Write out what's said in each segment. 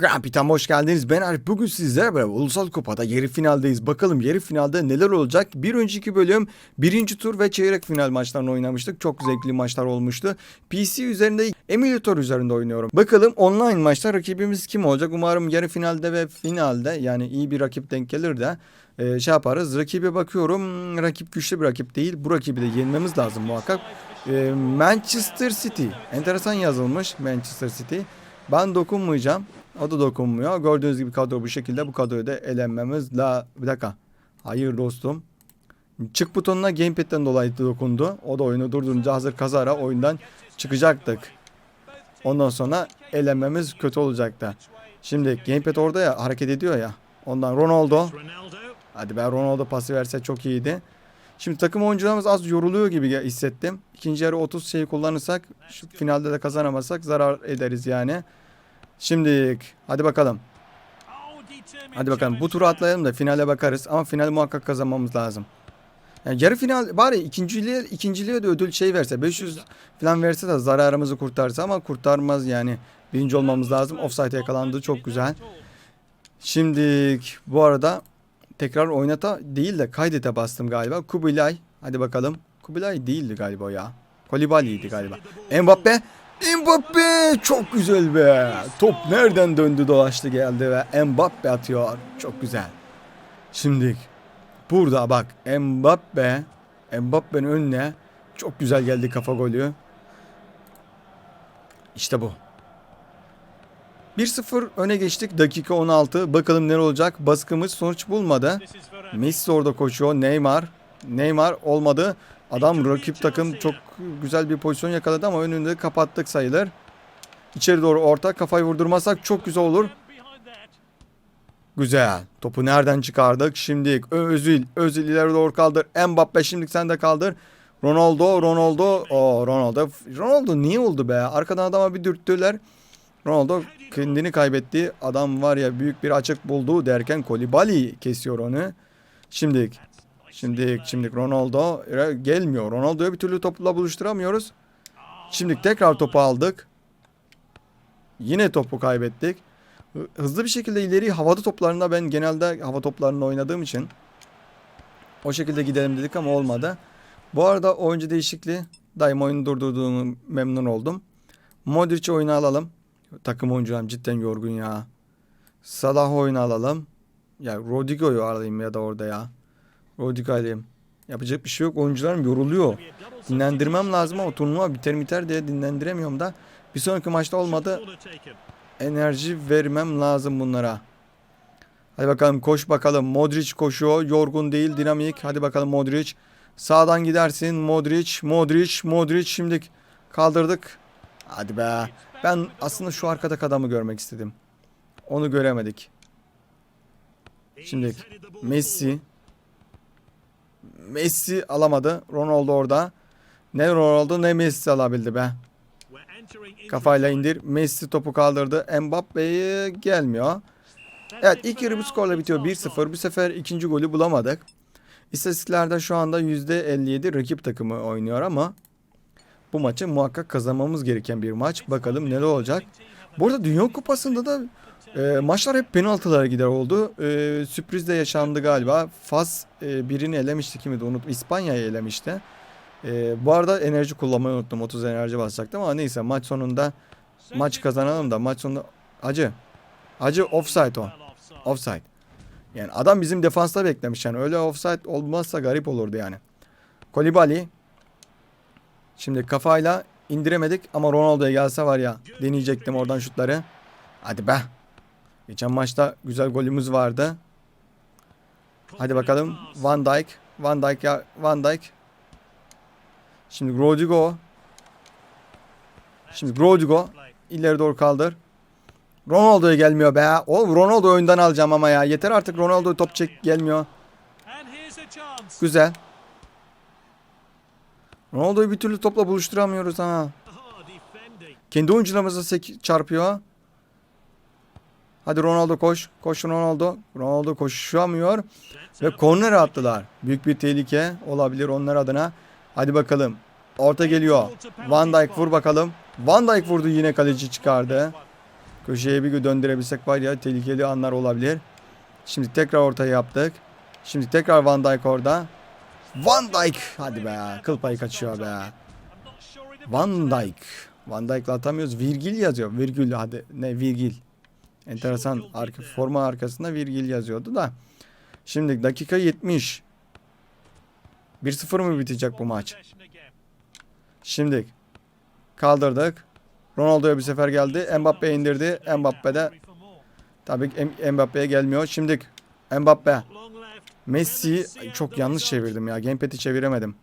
Grand Prix'ten hoş geldiniz. Ben Arif. Bugün sizlerle beraber Ulusal Kupa'da yarı finaldeyiz. Bakalım yarı finalde neler olacak? Bir önceki bölüm birinci tur ve çeyrek final maçlarını oynamıştık. Çok zevkli maçlar olmuştu. PC üzerinde emulator üzerinde oynuyorum. Bakalım online maçta rakibimiz kim olacak? Umarım yarı finalde ve finalde yani iyi bir rakip denk gelir de e, şey yaparız. Rakibe bakıyorum. Rakip güçlü bir rakip değil. Bu rakibi de yenmemiz lazım muhakkak. E, Manchester City. Enteresan yazılmış Manchester City. Ben dokunmayacağım. O da dokunmuyor. Gördüğünüz gibi kadro bu şekilde. Bu kadroyu da elenmemiz la... Bir dakika. Hayır dostum. Çık butonuna gamepad'den dolayı dokundu. O da oyunu durdurunca hazır kazara oyundan çıkacaktık. Ondan sonra elenmemiz kötü olacaktı. Şimdi gamepad orada ya hareket ediyor ya. Ondan Ronaldo. Hadi ben Ronaldo pası verse çok iyiydi. Şimdi takım oyuncularımız az yoruluyor gibi hissettim. İkinci yarı 30 şey kullanırsak şu finalde de kazanamazsak zarar ederiz yani. Şimdi hadi bakalım. Hadi bakalım bu turu atlayalım da finale bakarız ama final muhakkak kazanmamız lazım. Yani yarı final bari ikinciliğe, ikinciliğe de ödül şey verse 500 falan verse de zararımızı kurtarsa ama kurtarmaz yani. Birinci olmamız lazım. Offside yakalandı çok güzel. Şimdi bu arada tekrar oynata değil de kaydete bastım galiba. Kubilay. Hadi bakalım. Kubilay değildi galiba ya. Kolibali'ydi galiba. Mbappe. Mbappe çok güzel be. Top nereden döndü dolaştı geldi ve Mbappe atıyor. Çok güzel. Şimdi burada bak Mbappe Mbappe'nin önüne çok güzel geldi kafa golü. İşte bu. 1-0 öne geçtik. Dakika 16. Bakalım ne olacak. Baskımız sonuç bulmadı. Messi orada koşuyor. Neymar. Neymar olmadı. Adam rakip takım çok güzel bir pozisyon yakaladı ama önünde kapattık sayılır. İçeri doğru orta. Kafayı vurdurmazsak çok güzel olur. Güzel. Topu nereden çıkardık? Şimdi Özil. Özil ileri doğru kaldır. Mbappe şimdi sen de kaldır. Ronaldo. Ronaldo. O Ronaldo. Ronaldo niye oldu be? Arkadan adama bir dürttüler. Ronaldo kendini kaybetti. Adam var ya büyük bir açık buldu derken Kolibali kesiyor onu. Şimdi şimdi şimdi Ronaldo gelmiyor. Ronaldo'yu bir türlü topla buluşturamıyoruz. Şimdi tekrar topu aldık. Yine topu kaybettik. Hı- Hızlı bir şekilde ileri havada toplarında ben genelde hava toplarında oynadığım için o şekilde gidelim dedik ama olmadı. Bu arada oyuncu değişikliği daima oyunu durdurduğumu memnun oldum. Modric oyunu alalım. Takım oyuncularım cidden yorgun ya. Salah oyunu alalım. Ya Rodrigo'yu alayım ya da orada ya. Rodrigo alayım. Yapacak bir şey yok. Oyuncularım yoruluyor. Dinlendirmem lazım ama turnuva biter biter diye dinlendiremiyorum da. Bir sonraki maçta olmadı. Enerji vermem lazım bunlara. Hadi bakalım koş bakalım. Modric koşuyor. Yorgun değil dinamik. Hadi bakalım Modric. Sağdan gidersin. Modric, Modric, Modric. Şimdi kaldırdık. Hadi be. Ben aslında şu arkadaki adamı görmek istedim. Onu göremedik. Şimdi Messi. Messi alamadı. Ronaldo orada. Ne Ronaldo ne Messi alabildi be. Kafayla indir. Messi topu kaldırdı. Mbappe'ye gelmiyor. Evet ilk yarı bu skorla bitiyor 1-0. Bu sefer ikinci golü bulamadık. İstatistiklerde şu anda %57 rakip takımı oynuyor ama bu maçı muhakkak kazanmamız gereken bir maç. Bakalım neler olacak. Bu arada Dünya Kupası'nda da e, maçlar hep penaltılara gider oldu. E, sürpriz de yaşandı galiba. Fas e, birini elemişti kimdi unut. İspanya'yı elemişti. E, bu arada enerji kullanmayı unuttum. 30 enerji basacaktım ama neyse maç sonunda maç kazanalım da maç sonunda acı. Acı offside o. Offside. Yani adam bizim defansta beklemiş yani öyle offside olmazsa garip olurdu yani. Kolibali Şimdi kafayla indiremedik ama Ronaldo'ya gelse var ya deneyecektim oradan şutları. Hadi be. Geçen maçta güzel golümüz vardı. Hadi bakalım. Van Dijk. Van Dijk ya Van Dijk. Şimdi Rodrigo. Şimdi Rodrigo ileri doğru kaldır. Ronaldo'ya gelmiyor be. Oğlum Ronaldo önden alacağım ama ya. Yeter artık Ronaldo top çek gelmiyor. Güzel. Ronaldo'yu bir türlü topla buluşturamıyoruz ha. Kendi oyuncularımıza çarpıyor. Hadi Ronaldo koş. Koş Ronaldo. Ronaldo koşamıyor. Ve korner attılar. Büyük bir tehlike olabilir onlar adına. Hadi bakalım. Orta geliyor. Van Dijk vur bakalım. Van Dijk vurdu yine kaleci çıkardı. Köşeye bir döndürebilsek var ya tehlikeli anlar olabilir. Şimdi tekrar ortaya yaptık. Şimdi tekrar Van Dijk orada. Van Dijk. Hadi be. Kıl payı kaçıyor be. Van Dijk. Van Dijk'la atamıyoruz. Virgil yazıyor. Virgül hadi. Ne virgil. Enteresan. Arka, forma arkasında virgil yazıyordu da. Şimdi dakika 70. 1-0 mı bitecek bu maç? Şimdi kaldırdık. Ronaldo'ya bir sefer geldi. Mbappe indirdi. Mbappe de tabii Mbappe'ye gelmiyor. Şimdi Mbappe. Messi Ay, çok yanlış çevirdim ya. Gamepad'i çeviremedim.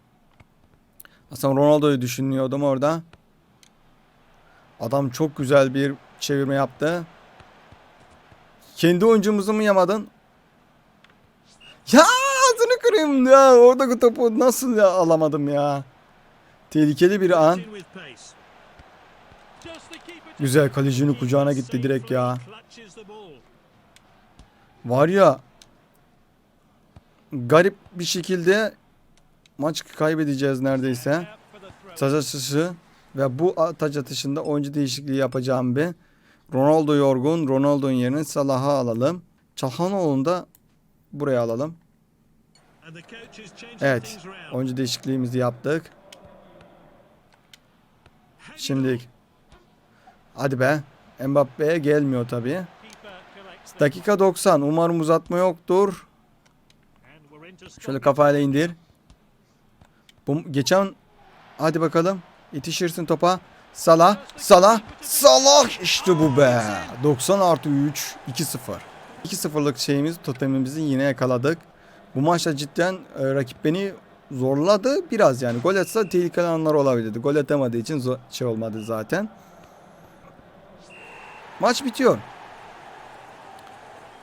Aslında Ronaldo'yu düşünüyordum orada. Adam çok güzel bir çevirme yaptı. Kendi oyuncumuzu mu yamadın? Ya ağzını kırayım ya. Oradaki topu nasıl ya alamadım ya. Tehlikeli bir an. Güzel kalecinin kucağına gitti direkt ya. Var ya garip bir şekilde maç kaybedeceğiz neredeyse. Taç atışı ve bu taç atışında oyuncu değişikliği yapacağım bir. Ronaldo yorgun. Ronaldo'nun yerine Salah'ı alalım. Çalhanoğlu'nu da buraya alalım. Evet. Oyuncu değişikliğimizi yaptık. Şimdi hadi be. Mbappe'ye gelmiyor tabii. Dakika 90. Umarım uzatma yoktur. Şöyle kafayla indir. Bu geçen hadi bakalım. Yetişirsin topa. Salah, Salah, Salah işte bu be. 90 artı 3, 2-0. 2-0'lık şeyimiz, totemimizi yine yakaladık. Bu maçta cidden e, rakip beni zorladı biraz yani. Gol atsa tehlikeli anlar olabilirdi. Gol atamadığı için zo- şey olmadı zaten. Maç bitiyor.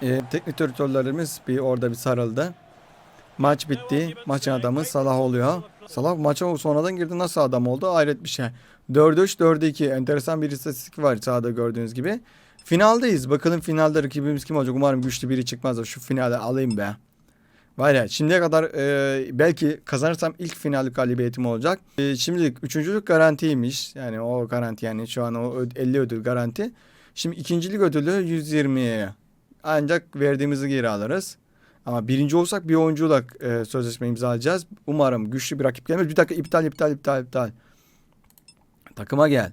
E, teknik direktörlerimiz bir orada bir sarıldı. Maç bitti. Maçın adamı Salah oluyor. Salah maça sonradan girdi. Nasıl adam oldu? Hayret bir şey. 4'e 3, 4'e 2. Enteresan bir istatistik var sahada gördüğünüz gibi. Finaldayız. Bakalım finalde rakibimiz kim olacak? Umarım güçlü biri çıkmaz da şu finale alayım be. Var ya şimdiye kadar e, belki kazanırsam ilk final galibiyetim olacak. E, şimdilik üçüncülük garantiymiş. Yani o garanti yani şu an o ö- 50 ödül garanti. Şimdi ikincilik ödülü 120. Ancak verdiğimizi geri alırız. Ama birinci olsak bir oyuncuyla e, sözleşme imzalayacağız. Umarım güçlü bir rakip gelmez. Bir dakika iptal iptal iptal iptal. Takıma gel.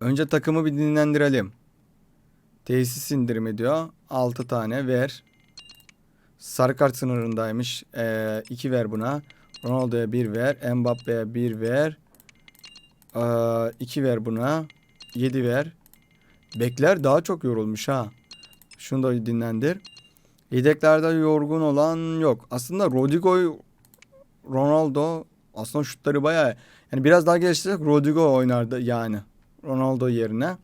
Önce takımı bir dinlendirelim. Tesis indirimi diyor. 6 tane ver. Sarı kart sınırındaymış. 2 ver buna. Ronaldo'ya 1 ver. Mbappe'ye 1 ver. 2 ver buna. 7 ver. Bekler daha çok yorulmuş ha. Şunu da dinlendir. Yedeklerde yorgun olan yok. Aslında Rodrigo, Ronaldo aslında şutları bayağı yani biraz daha geliştirsek Rodrigo oynardı yani. Ronaldo yerine.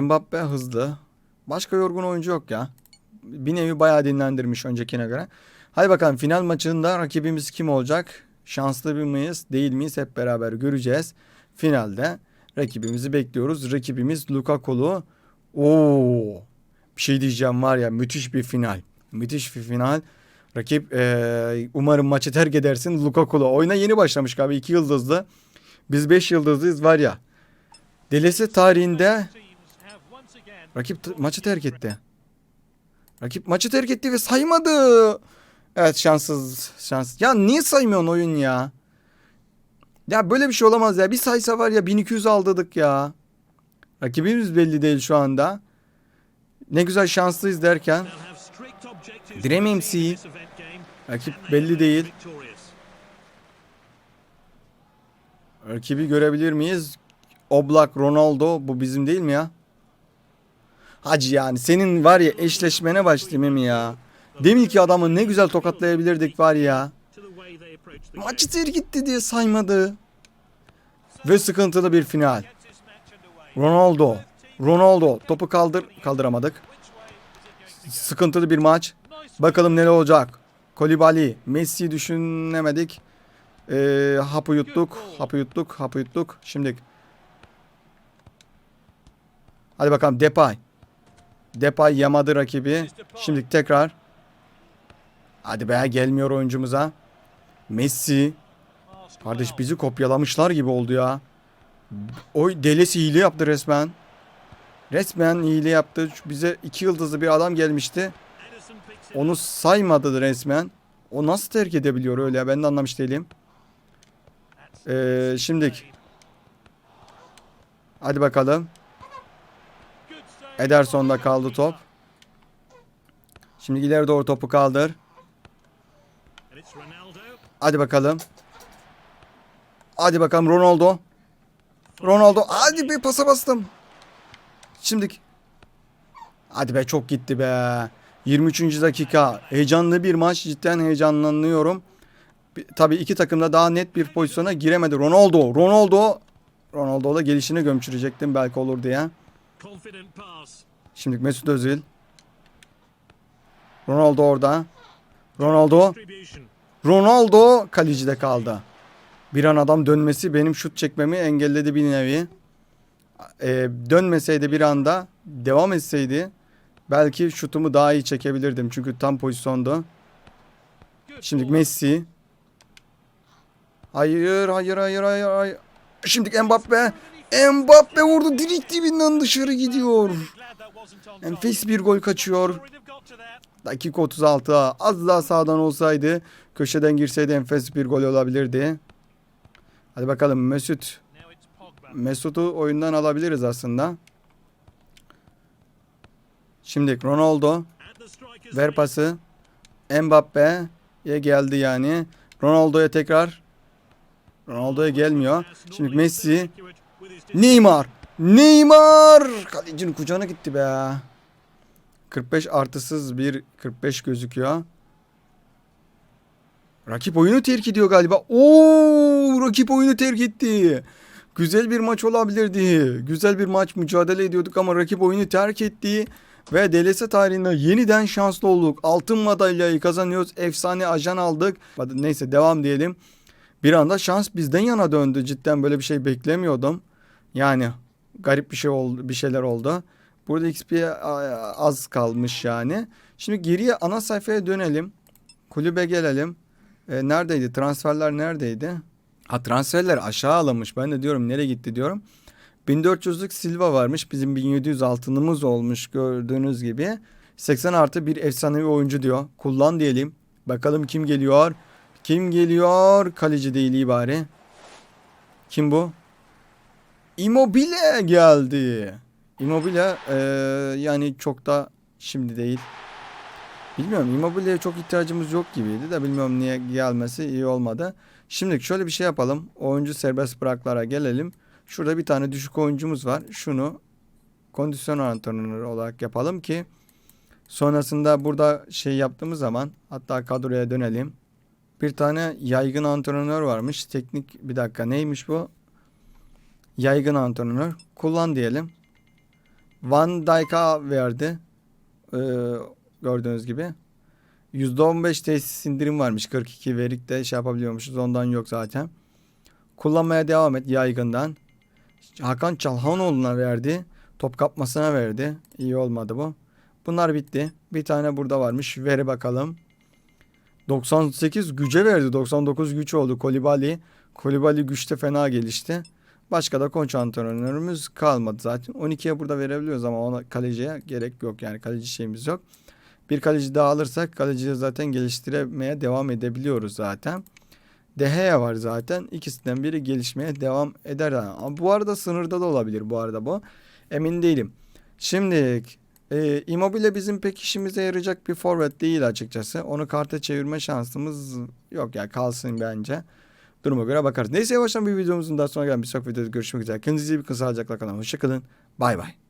Mbappe hızlı. Başka yorgun oyuncu yok ya. Bir nevi bayağı dinlendirmiş öncekine göre. Hadi bakalım final maçında rakibimiz kim olacak? Şanslı bir miyiz değil miyiz hep beraber göreceğiz. Finalde rakibimizi bekliyoruz. Rakibimiz Lukaku'lu. Oo, bir şey diyeceğim var ya müthiş bir final. Müthiş bir final. Rakip eee, umarım maçı terk edersin Lukaku'lu. Oyuna yeni başlamış galiba 2 yıldızlı. Biz 5 yıldızlıyız var ya. Delesi tarihinde rakip maçı terk etti. Rakip maçı terk etti ve saymadı. Evet şanssız şans. Ya niye saymıyorsun oyun ya? Ya böyle bir şey olamaz ya. Bir saysa var ya 1200 aldırdık ya. Rakibimiz belli değil şu anda. Ne güzel şanslıyız derken Dream MC rakip belli değil. Rakibi görebilir miyiz? Oblak, Ronaldo bu bizim değil mi ya? Hacı yani senin var ya eşleşmene başlayayım mi ya? Demin ki adamı ne güzel tokatlayabilirdik var ya. Maçı terk gitti diye saymadı. Ve sıkıntılı bir final. Ronaldo. Ronaldo topu kaldır kaldıramadık. Sıkıntılı bir maç. Bakalım neler olacak. Kolibali, Messi düşünemedik. Ee, hapı yuttuk, hapı yuttuk, hapı yuttuk. Şimdi Hadi bakalım Depay. Depay yamadı rakibi. Şimdi tekrar. Hadi be gelmiyor oyuncumuza. Messi. Kardeş bizi kopyalamışlar gibi oldu ya. Oy delesi hile yaptı resmen. Resmen hile yaptı. Bize iki yıldızlı bir adam gelmişti. Onu saymadı resmen. O nasıl terk edebiliyor öyle ya ben de anlamış değilim. Ee, şimdik. Hadi bakalım. Ederson'da kaldı top. Şimdi ileri doğru topu kaldır. Hadi bakalım. Hadi bakalım Ronaldo. Ronaldo. Hadi bir pasa bastım. Şimdi. Hadi be çok gitti be. 23. dakika. Heyecanlı bir maç. Cidden heyecanlanıyorum. Tabii iki takım da daha net bir pozisyona giremedi. Ronaldo. Ronaldo. Ronaldo'da gelişini gömçürecektim belki olur diye. Şimdi Mesut Özil. Ronaldo orada. Ronaldo. Ronaldo kalecide kaldı. Bir an adam dönmesi benim şut çekmemi engelledi bir nevi. Ee, dönmeseydi bir anda devam etseydi belki şutumu daha iyi çekebilirdim. Çünkü tam pozisyonda. Şimdi. Messi. Hayır hayır hayır hayır hayır. Şimdi Mbappe. Mbappe vurdu direkt dibinden dışarı gidiyor. Enfes bir gol kaçıyor. Dakika 36 az daha sağdan olsaydı köşeden girseydi enfes bir gol olabilirdi. Hadi bakalım Mesut. Mesut'u oyundan alabiliriz aslında. Şimdi Ronaldo ver pası. Mbappe'ye geldi yani. Ronaldo'ya tekrar. Ronaldo'ya gelmiyor. Şimdi Messi. Neymar. Neymar. Kalecinin kucağına gitti be. 45 artısız bir 45 gözüküyor. Rakip oyunu terk ediyor galiba. Oo, rakip oyunu terk etti. Güzel bir maç olabilirdi. Güzel bir maç mücadele ediyorduk ama rakip oyunu terk etti. Ve DLS tarihinde yeniden şanslı olduk. Altın madalyayı kazanıyoruz. Efsane ajan aldık. Neyse devam diyelim. Bir anda şans bizden yana döndü. Cidden böyle bir şey beklemiyordum. Yani garip bir şey oldu, bir şeyler oldu. Burada XP az kalmış yani. Şimdi geriye ana sayfaya dönelim. Kulübe gelelim. E, neredeydi? Transferler neredeydi? Ha transferler aşağı alınmış. Ben de diyorum nereye gitti diyorum. 1400'lük Silva varmış. Bizim 1700 altınımız olmuş gördüğünüz gibi. 80 artı bir efsanevi oyuncu diyor. Kullan diyelim. Bakalım kim geliyor? Kim geliyor? Kaleci değil iyi bari. Kim bu? Immobile geldi. Immobile eee, yani çok da şimdi değil. Bilmiyorum Immobile'ye çok ihtiyacımız yok gibiydi de bilmiyorum niye gelmesi iyi olmadı. Şimdi şöyle bir şey yapalım. Oyuncu serbest bıraklara gelelim. Şurada bir tane düşük oyuncumuz var. Şunu kondisyon antrenörü olarak yapalım ki sonrasında burada şey yaptığımız zaman hatta kadroya dönelim. Bir tane yaygın antrenör varmış. Teknik bir dakika neymiş bu? Yaygın antrenör. Kullan diyelim. Van Dijk'a verdi. Ee, gördüğünüz gibi. %15 tesis indirim varmış. 42 verik de şey yapabiliyormuşuz. Ondan yok zaten. Kullanmaya devam et yaygından. Hakan Çalhanoğlu'na verdi. Top kapmasına verdi. İyi olmadı bu. Bunlar bitti. Bir tane burada varmış. Veri bakalım. 98 güce verdi. 99 güç oldu Kolibali. Kolibali güçte fena gelişti. Başka da koç antrenörümüz kalmadı zaten. 12'ye burada verebiliyoruz ama ona kaleciye gerek yok. Yani kaleci şeyimiz yok. Bir kaleci daha alırsak kaleciyi zaten geliştirmeye devam edebiliyoruz zaten. Deheya var zaten. İkisinden biri gelişmeye devam eder. Bu arada sınırda da olabilir bu arada bu. Emin değilim. Şimdi e, Immobile bizim pek işimize yarayacak bir forvet değil açıkçası. Onu karta çevirme şansımız yok ya kalsın bence. Duruma göre bakarız. Neyse yavaştan bir videomuzun daha sonra gelen bir sonraki videoda görüşmek üzere. Kendinize iyi bakın. Sağlıcakla kalın. Hoşçakalın. Bay bay.